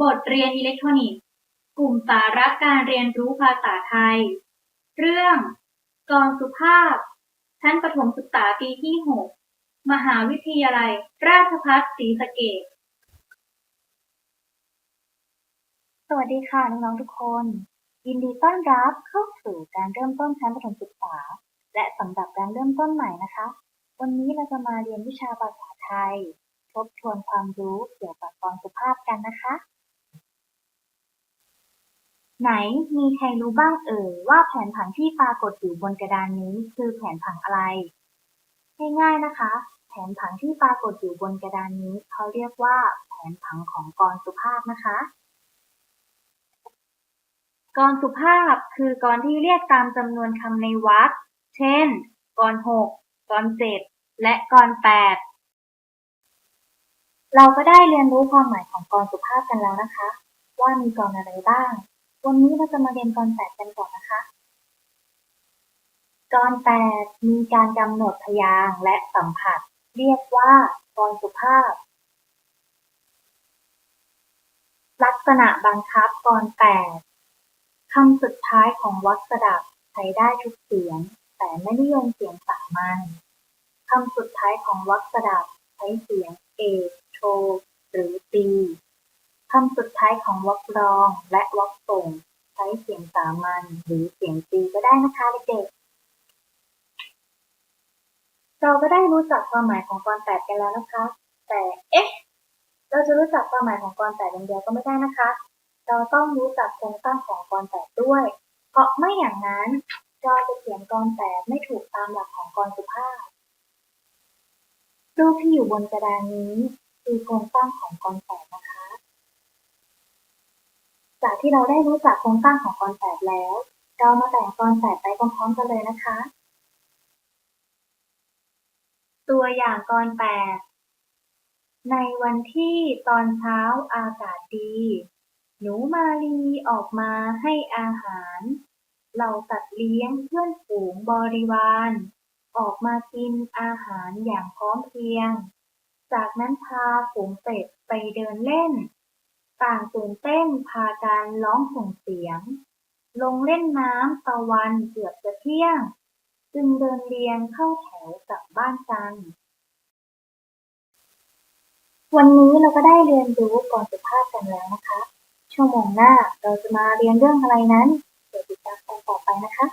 บทเรียนอิเล็กทรอนิกส์ กลุ่มสาระการเรียนรู้ภาษาไทย เรื่องกรสุภาพ ชั้นประถมศึกษาปีที่ 6 มหาวิทยาลัย ราชภัฏศรีสะเกษสวัสดีค่ะน้องๆทุกคน ยินดีต้อนรับเข้าสู่การเริ่มต้นชั้นประถมศึกษา และสำหรับการเริ่มต้นใหม่นะคะ วันนี้เราจะมาเรียนวิชาภาษาไทย ทบทวนความรู้เกี่ยวกับกรสุภาพกันนะคะ ไหนมีใครรู้บ้างเอ่ยว่าแผนผังที่ปรากฏอยู่บนกระดานนี้คือแผนผังอะไร ง่ายๆนะคะ แผนผังที่ปรากฏอยู่บนกระดานนี้เขาเรียกว่า แผนผังของกรสุภาพนะคะ กรสุภาพคือกรที่เรียกตามจำนวนคำในวรรคเช่น กรหกกรเจ็ดและกรแปดเราก็ได้เรียนรู้ความหมายของกรสุภาพกันแล้วนะคะ ว่ามีกรอะไรบ้าง วันนี้เราจะมาเรียนกรแปดกันก่อนนะคะ กรแปดมีการกำหนดพยางค์และสัมผัส เรียกว่ากรสุภาพ ลักษณะบังคับกรแปดคำสุดท้ายของวรรคสดับใช้ได้ทุกเสียง แต่ไม่นิยมเสียงสามัญคำสุดท้ายของวรรคสดับใช้เสียงเอกโทหรือตี คำสุดท้ายของวรรครองและวรรคส่ง ใช้เสียงสามัญหรือเสียงตีก็ได้นะคะเด็กๆ เราก็ได้รู้จักความหมายของกรแปดกันแล้วนะคะ แต่เอ๊ะ เราจะรู้จักความหมายของกรแปดอย่างเดียวก็ไม่ได้นะคะ เราต้องรู้จักโครงสร้างของกรแปดด้วย เพราะไม่อย่างนั้นเราจะเขียนกรแปดไม่ถูกตามหลักของกรสุภาพรูปที่อยู่บนกระดานนี้คือโครงสร้างของกรแปดนะคะ จากที่เราได้รู้จักโครงสร้างของกรแปดแล้ว เรามาแต่งกรแปดไปพร้อมๆกันเลยนะคะ ตัวอย่างกรแปดในวันที่ตอนเช้าอากาศดี หนูมาลีออกมาให้อาหารเหล่าสัตว์เลี้ยงเพื่อนฝูงบริวาร ออกมากินอาหารอย่างพร้อมเพรียง จากนั้นพาฝูงเป็ดไปเดินเล่น ต่างตื่นเต้นพากันร้องส่งเสียง ลงเล่นน้ำตะวันเกือบจะเที่ยง จึงเดินเรียงเข้าแถวกลับบ้านกัน วันนี้เราก็ได้เรียนรู้กรสุภาพกันแล้วนะคะ ชั่วโมงหน้าเราจะมาเรียนเรื่องอะไรนั้น เดี๋ยวติดตามกันต่อไปนะคะ